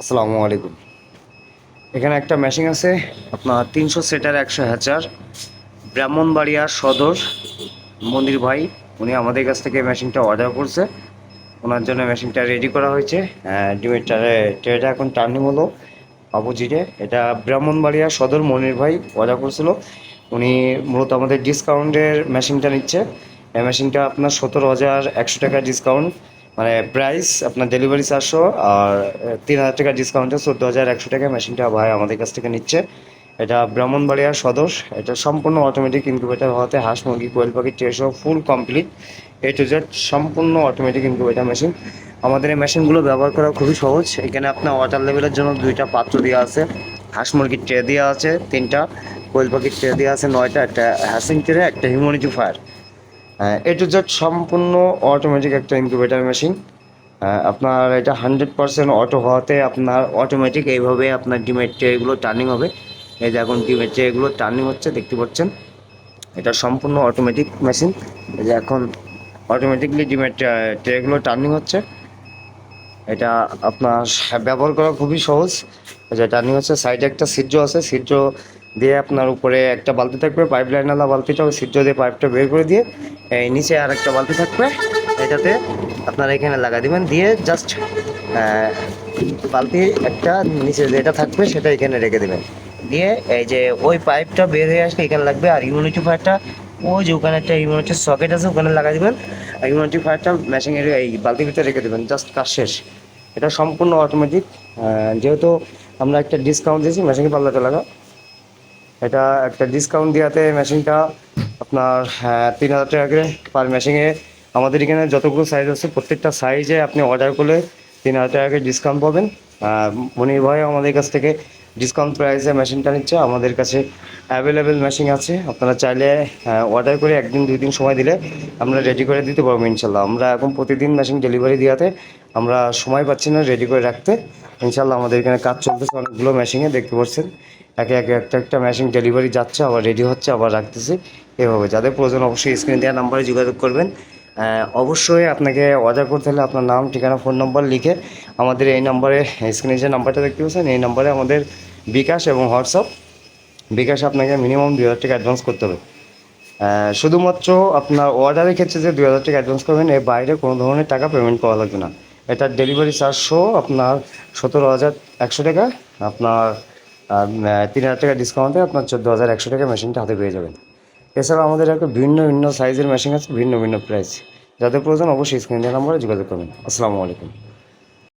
আসসালামু আলাইকুম। এখানে একটা মেশিন আছে, আপনার তিনশো সেটার একশো হ্যাচার ব্রাহ্মণবাড়িয়া সদর মন্দির ভাই, উনি আমাদের কাছ থেকে মেশিনটা অর্ডার করছে। ওনার জন্য মেশিনটা রেডি করা হয়েছে। ডিমের ট্রেটা এখন টার্নিং হলো। অপোজিটে এটা ব্রাহ্মণবাড়িয়া সদর, মনির ভাই অর্ডার করছিল। উনি মূলত আমাদের ডিসকাউন্টের মেশিনটা নিচ্ছে। এই মেশিনটা আপনার সতেরো হাজার একশো টাকা ডিসকাউন্ট মানে প্রাইস আপনার ডেলিভারি চারশো আর তিন হাজার টাকা ডিসকাউন্টে চোদ্দ হাজার একশো টাকা মেশিনটা ভাই আমাদের কাছ থেকে নিচ্ছে। এটা ব্রাহ্মণবাড়িয়ার সদর, এটা সম্পূর্ণ অটোমেটিক ইনকিউবেটার হওয়াতে হাঁস, মুরগি, কোয়েল পাখি ট্রেসও full complete A to Z সম্পূর্ণ অটোমেটিক ইনকিউবেটার মেশিন আমাদের এই মেশিনগুলো ব্যবহার করা খুবই সহজ। এখানে আপনার ওয়াটার লেভেলের জন্য দুইটা পাত্র দেওয়া আছে। হাঁস, মুরগির ট্রে দেওয়া আছে, তিনটা, কোয়েল পাখির ট্রে দেওয়া আছে, নয়টা, একটা হ্যাসিং ট্রে একটা humanity fire A to Z সম্পূর্ণ অটোমেটিক একটা ইনকিউবেটার মেশিন আপনার এটা হান্ড্রেড পার্সেন্ট অটো হওয়াতে আপনার অটোমেটিক এইভাবে আপনার ডিমের ট্রেগুলো টার্নিং হবে। এই যে এখন ডিমের ট্রেগুলো টার্নিং হচ্ছে, দেখতে পাচ্ছেন। এটা সম্পূর্ণ অটোমেটিক মেশিন এই যে এখন অটোমেটিকলি ডিমের ট্রেগুলো টার্নিং হচ্ছে। এটা আপনার ব্যবহার করা খুবই সহজ। যে টার্নিং হচ্ছে সাইডে একটা সিজ্জ আছে। সিজ্জ দিয়ে আপনার উপরে একটা বালতি থাকবে পাইপ লাইনালা বালতিটা ওই সিজ্জ দিয়ে পাইপটা বের করে দিয়ে, এই নিচে আর একটা বালতি থাকবে, এটাতে আপনারা এখানে লাগা দিবেন, দিয়ে জাস্ট বালতি একটা নিচে যেটা থাকবে সেটা এখানে রেখে দেবেন। দিয়ে এই যে ওই পাইপটা বের হয়ে আসলে এখানে লাগবে আর ইমিউনিটি ফায়ারটা ওই যে ওখানে একটা ইমিউনিটি সকেট আছে, ওখানে লাগা দিবেন, আর ইমিউনিটি ফায়ারটা মেশিনের এই বালতির ভিতরে রেখে দেবেন জাস্ট কাজ শেষ। এটা সম্পূর্ণ অটোমেটিক যেহেতু আমরা একটা ডিসকাউন্ট দিয়েছি মেশিন পাল্লাতে লাগা এটা একটা ডিসকাউন্ট দেওয়াতে মেশিনটা আপনার হ্যাঁ, তিন হাজার টাকা করে পার মেশিনে আমাদের এখানে যতগুলো সাইজ আছে প্রত্যেকটা সাইজে আপনি অর্ডার করলে তিন হাজার টাকা ডিসকাউন্ট পাবেন। মনির ভাই আমাদের কাছ থেকে ডিসকাউন্ট প্রাইসে মেশিনটা নিচ্ছে, আমাদের কাছে অ্যাভেলেবেল মেশিন আছে। আপনারা চাইলে অর্ডার করে একদিন, দুই দিন সময় দিলে আমরা রেডি করে দিতে পারব ইনশাল্লাহ আমরা এখন প্রতিদিন মেশিন ডেলিভারি দেওয়াতে আমরা সময় পাচ্ছি না রেডি করে রাখতে। ইনশাল্লাহ আমাদের এখানে কাজ চলতেছে, অনেকগুলো মেশিনে দেখতে পাচ্ছেন। একে একে একটা একটা মেশিন ডেলিভারি যাচ্ছে, আবার রেডি হচ্ছে, আবার রাখতেছি। এভাবে। যাদের প্রয়োজন অবশ্যই স্ক্রিনে দেওয়া নাম্বারে যোগাযোগ করবেন। অবশ্যই আপনাকে অর্ডার করতে হলে আপনার নাম, ঠিকানা ফোন নম্বর লিখে আমাদের এই নম্বরে স্ক্রিনে যে নাম্বারটা দেখতে পাচ্ছেন, এই নম্বরে আমাদের বিকাশ এবং হোয়াটসঅ্যাপ। বিকাশে আপনাকে মিনিমাম দুই হাজার টাকা অ্যাডভান্স করতে হবে। শুধুমাত্র আপনার অর্ডারের ক্ষেত্রে যে দুই হাজার টাকা অ্যাডভান্স করবেন, এর বাইরে কোনো ধরনের টাকা পেমেন্ট করা লাগবে না। এটার ডেলিভারি চার্জ সহ আপনার সতেরো হাজার একশো টাকা, আপনার তিন হাজার টাকা ডিসকাউন্টে আপনার চোদ্দ হাজার একশো টাকা মেশিনটা হাতে পেয়ে যাবেন। এছাড়া আমাদের একটা ভিন্ন ভিন্ন সাইজের মেশিন আছে, ভিন্ন ভিন্ন প্রাইস যাদের প্রয়োজন অবশ্যই স্ক্রিন নাম্বারে যোগাযোগ করবেন। আসসালামু আলাইকুম।